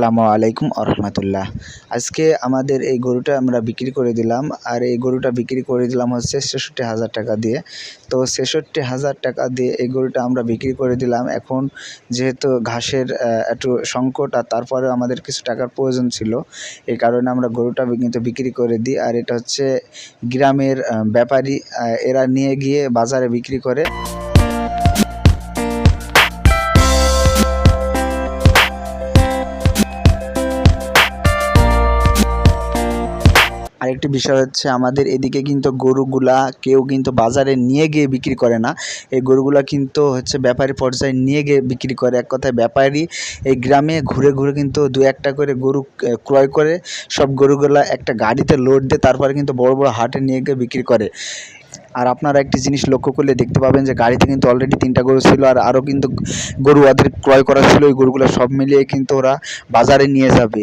আসসালামু আলাইকুম আরহামতুল্লাহ আজকে আমাদের এই গরুটা আমরা বিক্রি করে দিলাম, আর এই গরুটা বিক্রি করে দিলাম হচ্ছে ছেষট্টি হাজার টাকা দিয়ে। তো ছেষট্টি হাজার টাকা দিয়ে এই গরুটা আমরা বিক্রি করে দিলাম। এখন যেহেতু ঘাসের একটু সংকট, আর তারপরে আমাদের কিছু টাকার প্রয়োজন ছিল, এই কারণে আমরা গরুটা কিন্তু বিক্রি করে দিই। আর এটা হচ্ছে গ্রামের ব্যাপারী এরা নিয়ে গিয়ে বাজারে বিক্রি করে। আরেকটি বিষয় হচ্ছে আমাদের এদিকে কিন্তু গরুগুলা কেউ কিন্তু বাজারে নিয়ে গিয়ে বিক্রি করে না। এই গরুগুলা কিন্তু হচ্ছে ব্যাপারী পর্যায়ে নিয়ে গিয়ে বিক্রি করে। এক কথায় ব্যাপারী এই গ্রামে ঘুরে ঘুরে কিন্তু দু একটা করে গরু ক্রয় করে। সব গরুগুলা একটা গাড়িতে লোড দিয়ে তারপরে কিন্তু বড় বড় হাটে নিয়ে গিয়ে বিক্রি করে। আর আপনারা একটি জিনিস লক্ষ্য করলে দেখতে পাবেন যে গাড়িতে কিন্তু অলরেডি তিনটা গরু ছিল আর আরও কিন্তু গরু ওদের ক্রয় করা ছিল। ওই গরুগুলো সব মিলিয়ে কিন্তু ওরা বাজারে নিয়ে যাবে।